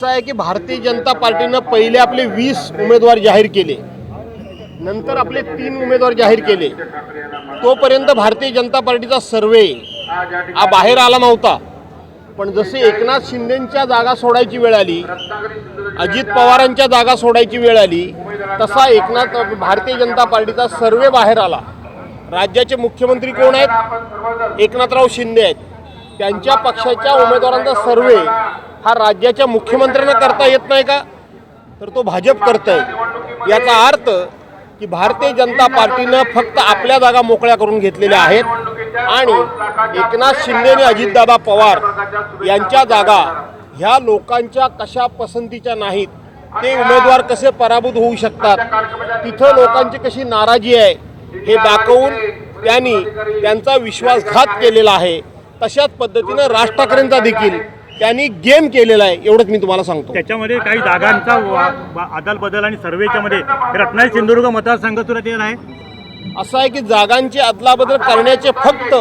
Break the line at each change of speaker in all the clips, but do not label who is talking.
असं आहे की भारतीय जनता पार्टीनं पहिले आपले वीस उमेदवार जाहीर केले. नंतर आपले तीन उमेदवार जाहीर केले. तोपर्यंत भारतीय जनता पार्टीचा सर्वे हा बाहेर आला नव्हता. पण जसे एकनाथ शिंदेंच्या जागा सोडायची वेळ आली अजित पवारांच्या जागा सोडायची वेळ आली तसा एकनाथ भारतीय जनता पार्टीचा सर्वे बाहेर आला. राज्याचे मुख्यमंत्री कोण आहेत? एकनाथराव शिंदे आहेत. त्यांच्या पक्षाच्या उमेदवारांचा सर्वे हा राज्याच्या मुख्यमंत्र्यांना करता येत नाही का? तर तो भाजप करतंय. आहे याचा अर्थ की भारतीय जनता पार्टीनं फक्त आपल्या जागा मोकळ्या करून घेतलेल्या आहेत आणि एकनाथ शिंदे आणि अजितदादा पवार यांच्या जागा ह्या लोकांच्या कशा पसंतीच्या नाहीत ते उमेदवार कसे पराभूत होऊ शकतात तिथं लोकांची कशी नाराजी आहे हे दाखवून त्यांनी त्यांचा विश्वासघात केलेला आहे. तशाच पद्धतीनं राज ठाकरेंचा देखील त्यांनी गेम केलेला आहे एवढंच मी तुम्हाला सांगतो.
त्याच्यामध्ये काही जागांचा अदल बदल आणि सर्वेच्या मध्ये रत्नागिरी सिंधुदुर्ग मतदारसंघ तुला ते आहे.
असं आहे की जागांची अदलाबदल करण्याचे फक्त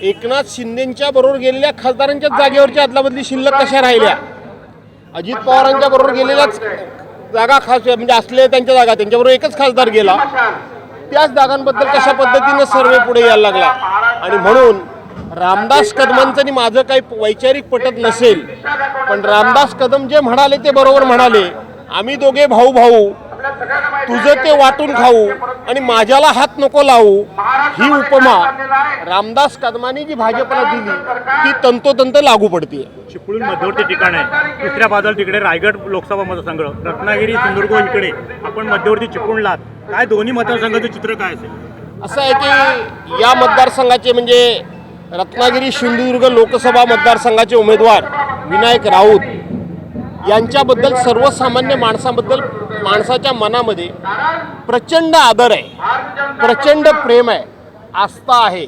एकनाथ शिंदेच्या बरोबर गेलेल्या खासदारांच्याच जागेवरची अदलाबदली शिल्लक कशा राहिल्या? अजित पवारांच्या बरोबर गेलेल्याच जागा खास म्हणजे असले त्यांच्या जागा त्यांच्याबरोबर एकच खासदार गेला. त्याच जागांबद्दल कशा पद्धतीनं सर्वे पुढे यायला लागला? आणि म्हणून रामदास कदमांचं आणि माझं काही वैचारिक पटत नसेल पण रामदास कदम जे म्हणाले ते बरोबर म्हणाले. आम्ही दोघे भाऊ भाऊ. तुझं ते वाटून खाऊ आणि माझ्याला हात नको लावू. ही उपमा रामदास कदमांनी जी भाजपला दिली ती तंतोतंत लागू पडते
चिपळूण मध्यवर्ती ठिकाण आहे. दुसऱ्या बाजूला तिकडे रायगड लोकसभा मतदारसंघ रत्नागिरी सिंधुदुर्ग इकडे. आपण मध्यवर्ती चिपळूणला. काय दोन्ही मतदारसंघाचं चित्र काय असेल?
असं आहे की या मतदारसंघाचे म्हणजे रत्नागिरी सिंधुदुर्ग लोकसभा मतदारसंघाचे उमेदवार विनायक राऊत यांच्याबद्दल सर्वसामान्य माणसाबद्दल माणसाच्या मनामध्ये प्रचंड आदर आहे प्रचंड प्रेम आहे आस्था आहे.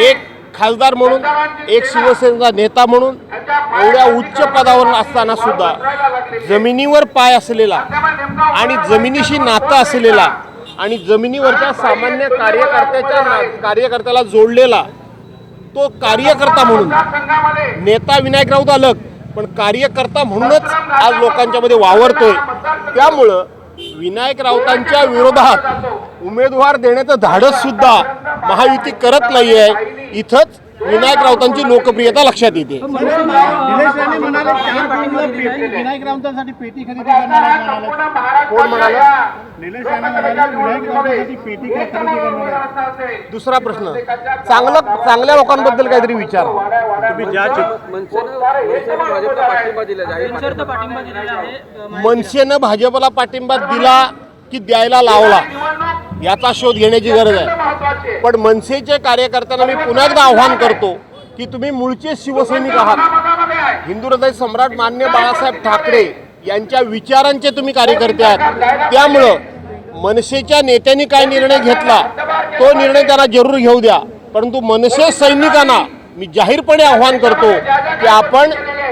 एक खासदार म्हणून एक शिवसेनेचा नेता म्हणून एवढ्या उच्च पदावर असताना सुद्धा जमिनीवर पाय असलेला आणि जमिनीशी नातं असलेला आणि जमिनीवरच्या सामान्य कार्यकर्त्याच्या ना- कार्यकर्त्याला जोडलेला तो कार्यकर्ता म्हणून. नेता विनायक राऊत अलग पण कार्यकर्ता म्हणूनच आज लोकांच्या मध्ये वावरतोय. त्यामुळं विनायक राऊतांच्या विरोधात उमेदवार देण्याचं धाडस सुद्धा महायुती करत नाही आहे इथंच विनायक राऊतांची लोकप्रियता लक्षात येते.
विनायक राऊतांसाठी पेटी खरेदी.
कोण म्हणाले? दुसरा प्रश्न. चांगलं चांगल्या लोकांबद्दल काहीतरी विचार.
तुम्ही ज्या
मनसेनं भाजपला पाठिंबा दिला
की द्यायला लावला याचा शोध घेण्याची गरज आहे. पण मनसेच्या कार्यकर्त्यांना मी पुन्हा एकदा आव्हान करतो की तुम्ही मूळचे शिवसैनिक आहात. हिंदू हृदय सम्राट मान्य बाळासाहेब ठाकरे यांच्या विचारांचे तुम्ही कार्यकर्ते आहात. त्यामुळं मनसेच्या नेत्यांनी काय निर्णय घेतला तो निर्णय त्यांना जरूर घेऊ द्या. परंतु मनसे सैनिकांना मी जाहीरपणे आव्हान करतो की आपण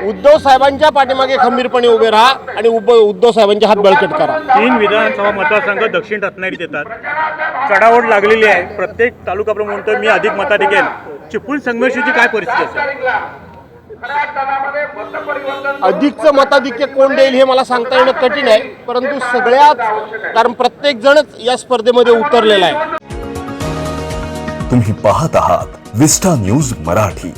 उद्धव साहेबांच्या पाठीमागे खंबीरपणे उभे राहा आणि उद्धव साहेबांचे हात बळकट करा.
तीन विधानसभा मतदारसंघ दक्षिण रत्नागिरीत येतात. चढाओढ लागलेली आहे. प्रत्येक तालुका प्रमुख म्हणतो मी अधिक मताधिकेल चिपळूण संघर्षाची काय परिस्थिती असेल?
अधिकचं मताधिक्य कोण देईल हे मला सांगता येणं कठीण आहे परंतु सगळ्यात कारण प्रत्येक जणच या स्पर्धेमध्ये उतरलेला आहे.
तुम्ही पाहत आहात विस्टा न्यूज मराठी.